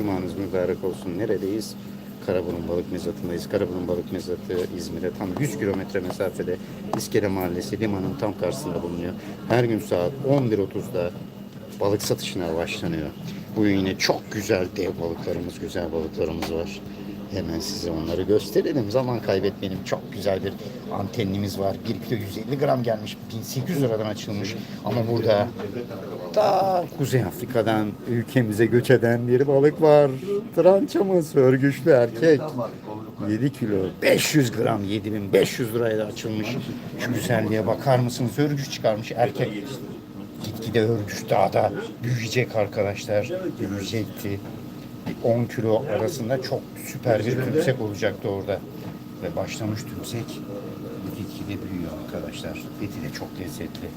Cumanız mübarek olsun. Neredeyiz? Karaburun Balık Mezatı'ndayız. Karaburun Balık Mezatı İzmir'e tam 100 kilometre mesafede İskele Mahallesi limanın tam karşısında bulunuyor. Her gün saat 11.30'da balık satışına başlanıyor. Bugün yine çok güzel dev balıklarımız, güzel balıklarımız var. Hemen size onları gösterelim. Zaman kaybetmeyelim. Çok güzel bir antenimiz var. 1 kilo 150 gram gelmiş. 1800 liradan açılmış. Ama burada ta Kuzey Afrika'dan ülkemize göç eden bir balık var. Trançamız, örgüçlü erkek. 7 kilo 500 gram 7500 liraya da açılmış. Şu güzelliğe bakar mısınız? Örgüç çıkarmış erkek. Gitgide örgüç daha da büyüyecek arkadaşlar. Büyüyecekti. 10 kilo arasında çok süper bir tümsek olacaktı orada. Ve başlamış tümsek gitgide büyüyor arkadaşlar. Eti de çok lezzetli.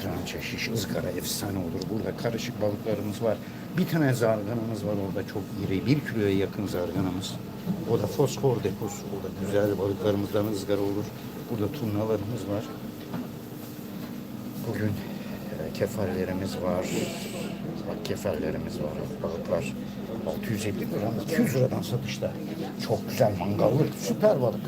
Trança, şiş, ızgara efsane olur. Burada karışık balıklarımız var. Bir tane zarganamız var orada çok iri. Bir kiloya yakın zarganamız. O da fosfor deposu. O da güzel balıklarımızdan ızgara olur. Burada turnalarımız var. Bugün e, kefallerimiz var. Bak kefallerimiz var. Balıklar 650 gram 200 liradan satışta. Çok güzel mangallık. Süper balık.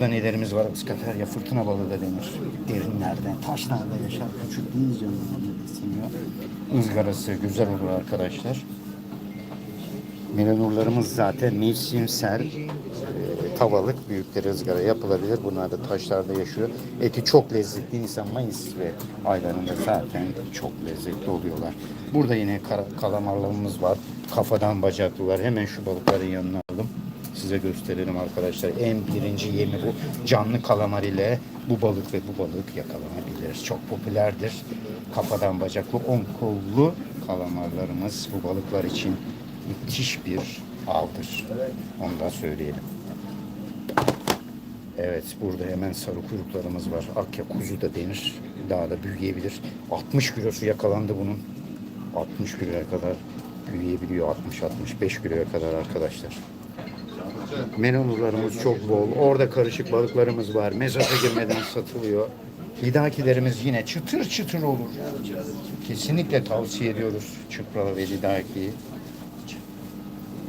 Burada nelerimiz var? Iskaterya fırtına balığı da denir. Derinlerden, taşlarda yaşar. Küçük deniz canlılarını besleniyor. Izgarası güzel olur arkadaşlar. Melanurlarımız zaten mevsimsel e, tavalık büyükleri ızgara yapılabilir. Bunlar da taşlarda yaşıyor. Eti çok lezzetli. Nisan, Mayıs ve aylarında zaten çok lezzetli oluyorlar. Burada yine kalamarlarımız var. Kafadan bacaklılar. Hemen şu balıkların yanına. Size gösterelim arkadaşlar. En birinci yemi bu. Canlı kalamar ile bu balık ve bu balık yakalanabilir. Çok popülerdir. Kafadan bacaklı on kollu kalamarlarımız bu balıklar için müthiş bir avdır. Onu da söyleyelim. Evet burada hemen sarı kuyruklarımız var. Akya kuzu da denir. Daha da büyüyebilir. 60 kilosu yakalandı bunun. 60 kiloya kadar büyüyebiliyor. 60-65 kiloya kadar arkadaşlar. Menonurlarımız çok bol. Orada karışık balıklarımız var. Mezata girmeden satılıyor. Lidakilerimiz yine çıtır çıtır olur. Kesinlikle tavsiye ediyoruz çıpralı ve lidakiyi.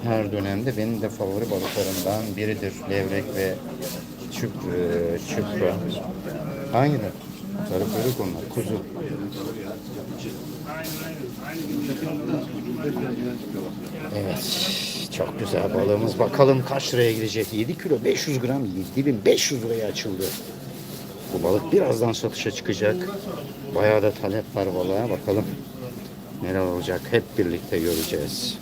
Her dönemde benim de favori balıklarımdan biridir. Levrek ve çıp, e, çıpra. Hangileri? Kuyruk onlar. Kuzu. Evet. Çok güzel balığımız. Bakalım kaç liraya girecek? 7 kilo 500 gram 7500 liraya açıldı. Bu balık birazdan satışa çıkacak. Bayağı da talep var balığa. Bakalım neler olacak. Hep birlikte göreceğiz.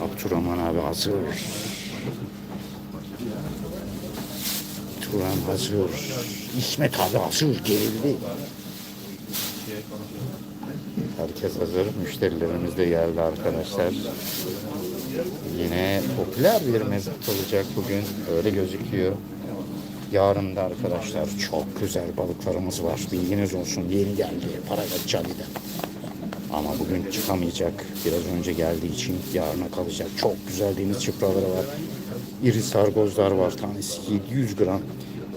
Abdurrahman abi hazır. Turan hazır. İsmet abi hazır. Gerildi. Herkes hazır. Müşterilerimiz de geldi arkadaşlar. Yine popüler bir mezat olacak bugün. Öyle gözüküyor. Yarın da arkadaşlar çok güzel balıklarımız var. Bilginiz olsun. Yeni geldi. Paragat Cali'den. Ama bugün çıkamayacak. Biraz önce geldiği için yarına kalacak. Çok güzel deniz çıpraları var. İri sargozlar var. Tanesi 700 gram.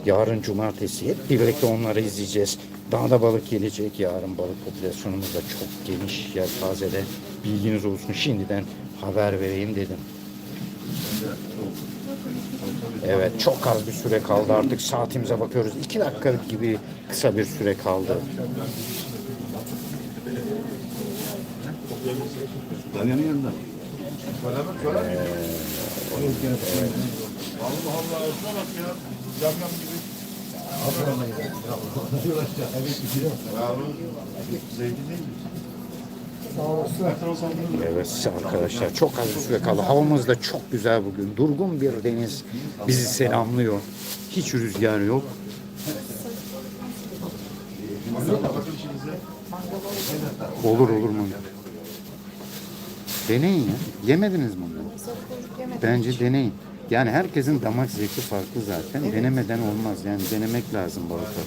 Yarın cumartesi hep birlikte onları izleyeceğiz. Daha da balık gelecek. Yarın balık popülasyonumuz da çok geniş yelpazede. Bilginiz olsun. Şimdiden haber vereyim dedim. Evet çok az bir süre kaldı artık saatimize bakıyoruz. iki dakika gibi kısa bir süre kaldı. Danyanın yanında. Evet arkadaşlar çok az bir süre kaldı. Havamız da çok güzel bugün. Durgun bir deniz bizi selamlıyor. Hiç rüzgar yok. Olur olur mu? Deneyin ya. Yemediniz mi bunu? Bence deneyin. Yani herkesin damak zevki farklı zaten. Denemeden olmaz. Yani denemek lazım balıkları.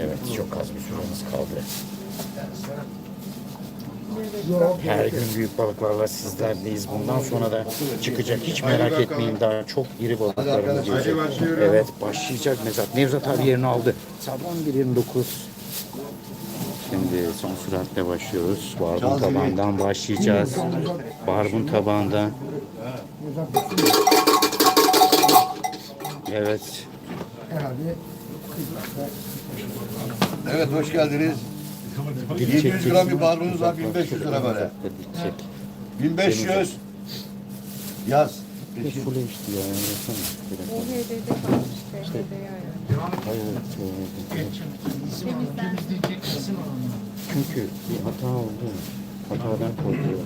Evet çok az bir süremiz kaldı. Her gün büyük balıklarla sizlerleyiz. Bundan sonra da çıkacak. Hiç merak etmeyin daha çok iri balıklarımız gelecek. Evet başlayacak Mezat. Nevzat abi yerini aldı. Saat 11.29. Şimdi son süratle başlıyoruz. Barbun tabağından başlayacağız. Barbun tabağından. Evet. Evet hoş geldiniz. Dil 700 çek, gram bir barbunuz var 1500 lira böyle. Dil çek. 1500 yaz. Bir Full HD ya. yapsana. Telefon. O HD'de kalmış. HD'de yani. Hayır, evet. Çünkü bir hata oldu. Hatadan korkuyor.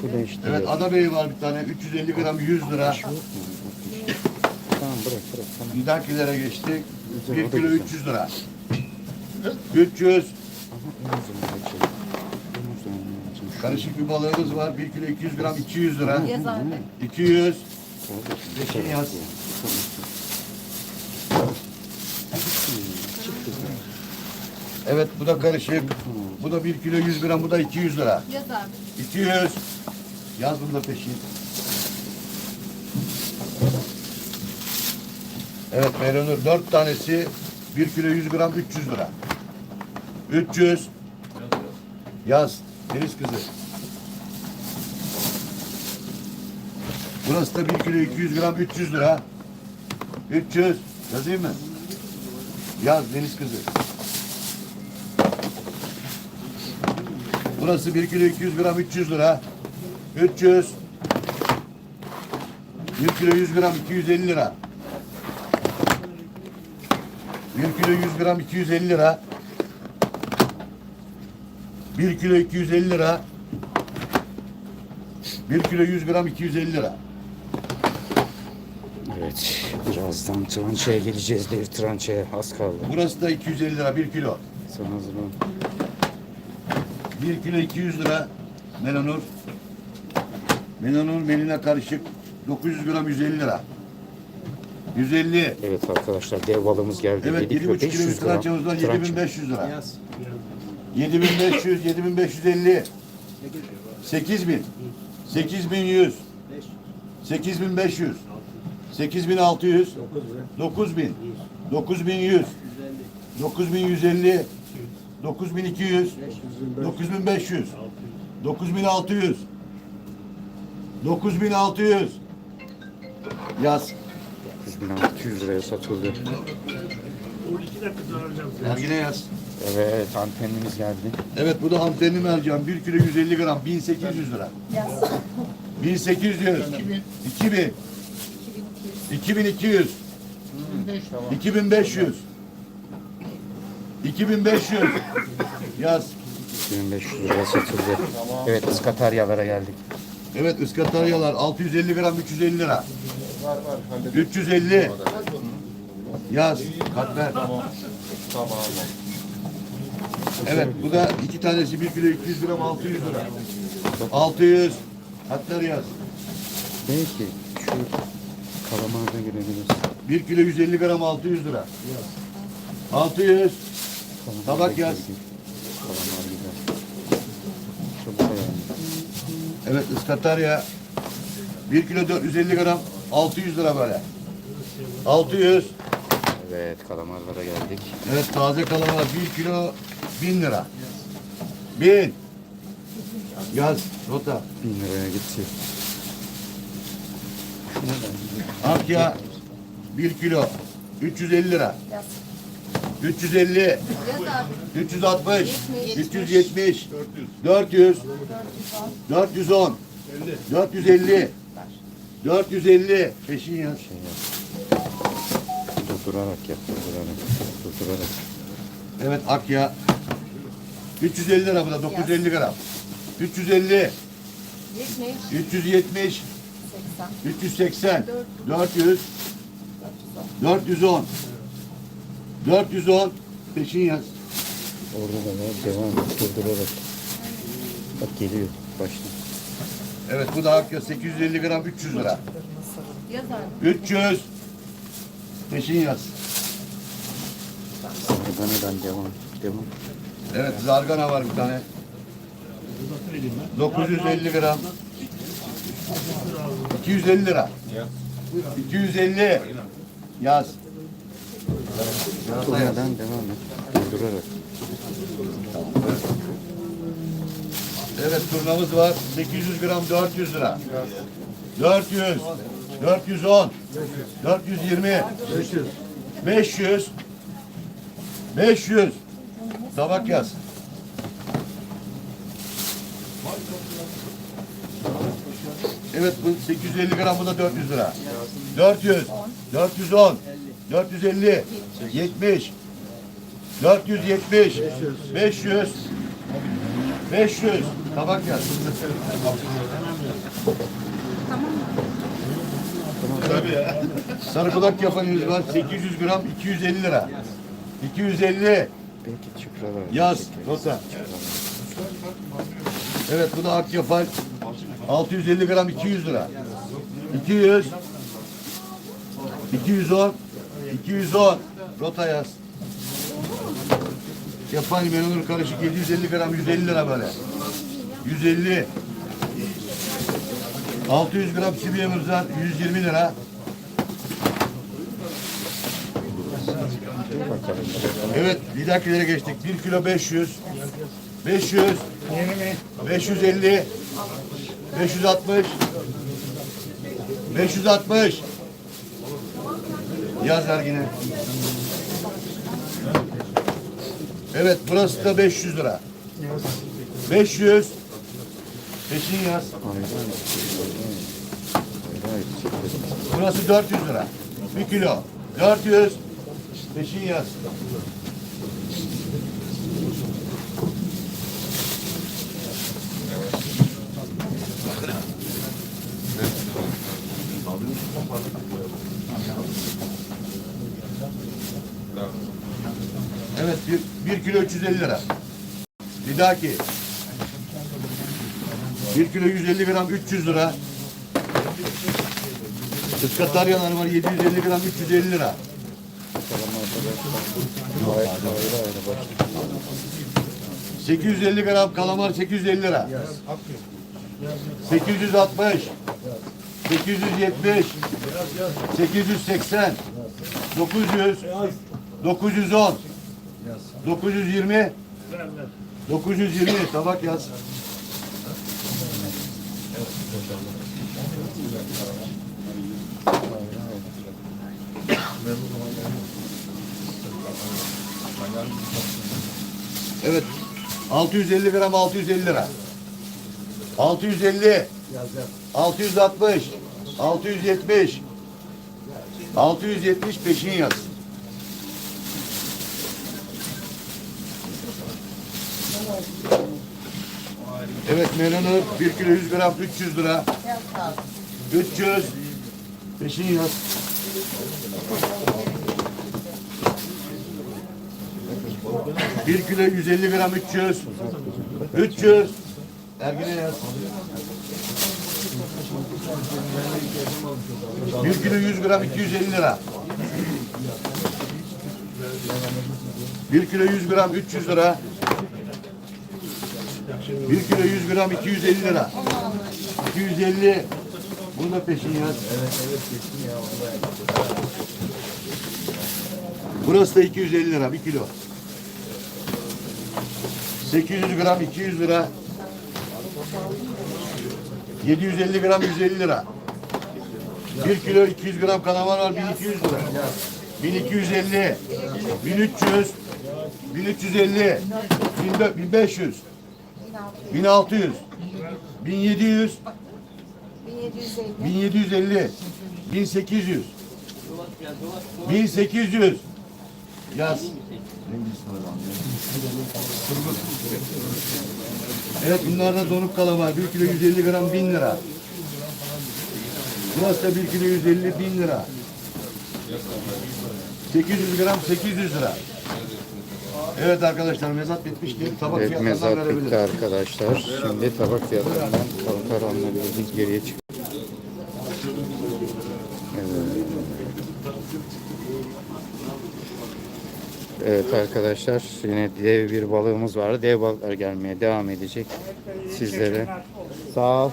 Full HD. Evet Adabey var bir tane 350 gram 100 lira. Yok mu? Tamam bırak bırak tamam. Bir dahakilere geçtik. Güzel, 1 o da kilo güzel. 300 lira. 300 Ama en uzun karışık bir balığımız var. 1 kilo 200 gram 200 lira. Yaz abi. 200 Beşin yaz. Evet bu da karışık. Bu da 1 kilo 100 gram bu da 200 lira. Yaz abi. 200 Yaz bunu da peşin. Evet Meranur 4 tanesi 1 kilo 100 gram 300 lira. 300 Yaz deniz kızı. Burası da 1 kilo 200 gram 300 lira. 300 yazayım mı? Yaz deniz kızı. Burası 1 kilo 200 gram 300 lira. 300 1 kilo 100 gram 250 lira. 1 kilo 100 gram 250 lira. 1 kilo 250 lira. 1 kilo 100 gram 250 lira. Evet. Birazdan trançaya geleceğiz. Dev trançaya az kaldı. Burası da 250 lira 1 kilo. Sen hazır ol. 1 kilo 200 lira melanur. Melanur meline karışık 900 gram 150 lira. 150. Evet arkadaşlar dev balığımız geldi. Evet 7 kilo 7,5 kilo 500 üstü gram. trançamız var Trança. 7500 lira. 7500, 7550. 8000. 8100. 8500. 8600. 9000. 9100. 9150. 9200. 9500. 9600. 9600. Yaz. 9600 liraya satıldı. Dergine yaz. Evet antenimiz geldi. Evet bu da antenli mercan. 1 kilo 150 gram. 1800 lira. Yaz. 1800. 2000. 2200. 2500. 2500. Yaz. 2500 liraya satıldı. Evet ıskataryalara geldik. Evet ıskataryalar 650 gram 350 lira. 350. Yaz. Katmer. Evet bu da iki tanesi 1 kilo 200 gram 600 lira. 600. Katmer yaz. Belki şu kalamarda görebiliriz. 1 kilo 150 gram 600 lira. 600. Kalamar Tabak yaz. güzel. Kalamar güzel. Çok beğendim. Evet ıskatarya 1 kilo 450 gram 600 lira böyle. 600. Evet kalamarlara geldik. Evet taze kalamar 1 kilo 1000 lira. 1000. Yaz rota. 1000 liraya gitti. Akya 1 kilo 350 lira. Yaz. 350. Yaz abi. 360. 370. 400. 410. 450. 450. Peşin yaz. Şey yap. Durdurarak yap. Durdurarak. Durdurarak. Evet Akya. 350 lira bu da 950 gram. 350, 70. 370, 80. 380, 400, 410, 410, peşin yaz. Orada da var. Devam et. Durdurarak. Bak geliyor. Başla. Evet bu da Akya 850 gram 300 lira. Yaz abi. 300, peşin yaz. Sarganadan devam. Devam. Evet zargana var bir tane. 950 gram. 250 lira. 250. Yaz. Yaz da yaz. Durmadan devam et. durarak. Evet turnamız var. 800 gram 400 lira. 400. 410. 420. 500. 500. 500. Tabak yaz. Evet bu 850 gram bu da 400 lira. 400. 410. 450. 70. 470. 500. 500. Tabak yaz. Tabii ya. Sarı kulak yapanımız var. 800 gram 250 lira. 250. Belki çıpralar. Yaz. Nota. Evet bu da ak yapar. 650 gram 200 lira. 200. 210. 210. Rota yaz. Yapan menonur karışık 750 gram 150 lira böyle. 150. 600 gram sibiyemiz var 120 lira. Evet lidakilere geçtik. 1 kilo 500. 500. 550. 560. 560. Yazlar yine. Evet burası da 500 lira. 500. Peşin yaz. Burası 400 lira. 1 kilo. 400. Peşin yaz. Evet, bir, bir kilo 350 lira. Bir dahaki. Bir kilo 150 gram 300 lira. Iskataryalar var 750 gram 350 lira. Ayrı ayrı ayrı bak. 850 gram kalamar 850 lira. 860 870 880 900 910 920 920 tabak yaz. Evet. 650 gram 650 lira. 650 660 670 670 peşin yaz. Evet menunu 1 kilo 100 gram 300 lira. 300 peşin yaz. Bir kilo 150 gram 300. 300. Ergine yaz. Bir kilo 100 gram 250 lira. Bir kilo 100 gram 300 lira. Bir kilo 100 gram 250 lira. 250. Bunu da peşin yaz. Evet evet peşin ya. Burası da 250 lira bir kilo. 800 gram 200 lira. 750 gram 150 lira. 1 kilo 200 gram kalamar var 1200 lira. 1250, 1300, 1350, 1500, 1600, 1700, 1750. 1750, 1800, 1800. Yaz. Evet bunlar da donuk kalamar. 1 kilo 150 gram 1000 lira. Burası da 1 kilo 150 bin lira. 800 gram 800 lira. Evet arkadaşlar mezat bitmiştir. Tabak Evet fiyatlarından mezat bitti arkadaşlar. Şimdi tabak fiyatlarından anlayabiliriz. Geriye çık. Evet arkadaşlar yine dev bir balığımız var. Dev balıklar gelmeye devam edecek. Sizlere sağ ol.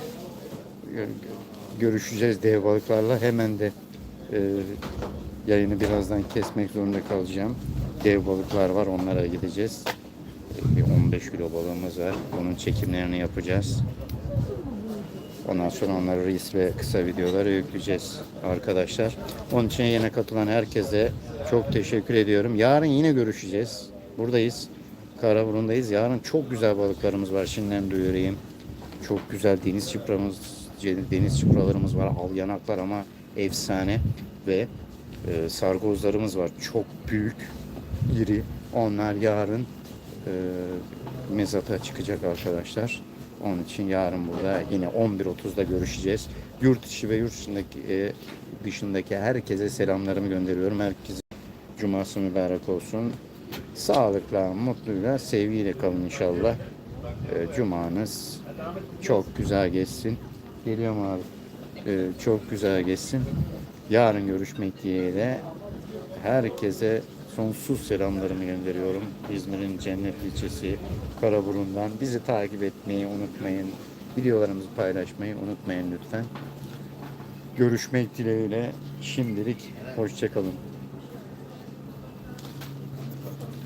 Gö- Görüşeceğiz dev balıklarla. Hemen de e, yayını birazdan kesmek zorunda kalacağım. dev balıklar var. Onlara gideceğiz. Ee, Bir 15 kilo balığımız var. Onun çekimlerini yapacağız. Ondan sonra onları reels ve kısa videolara yükleyeceğiz arkadaşlar. Onun için yine katılan herkese çok teşekkür ediyorum. Yarın yine görüşeceğiz. Buradayız. Karaburun'dayız. Yarın çok güzel balıklarımız var. Şimdiden duyurayım. Çok güzel deniz çıpramız, deniz çıpralarımız var. Al yanaklar ama efsane ve e, sargozlarımız var. Çok büyük, iri. Onlar yarın e, mezata çıkacak arkadaşlar. Onun için yarın burada yine 11.30'da görüşeceğiz. Yurt içi ve yurt dışındaki, e, dışındaki herkese selamlarımı gönderiyorum. Herkese cuması mübarek olsun. Sağlıkla, mutluyla, sevgiyle kalın inşallah. E, cumanız çok güzel geçsin. Geliyor mu abi? E, çok güzel geçsin. Yarın görüşmek dileğiyle herkese sonsuz selamlarımı gönderiyorum. İzmir'in cennet ilçesi Karaburun'dan. Bizi takip etmeyi unutmayın. Videolarımızı paylaşmayı unutmayın lütfen. Görüşmek dileğiyle şimdilik hoşçakalın.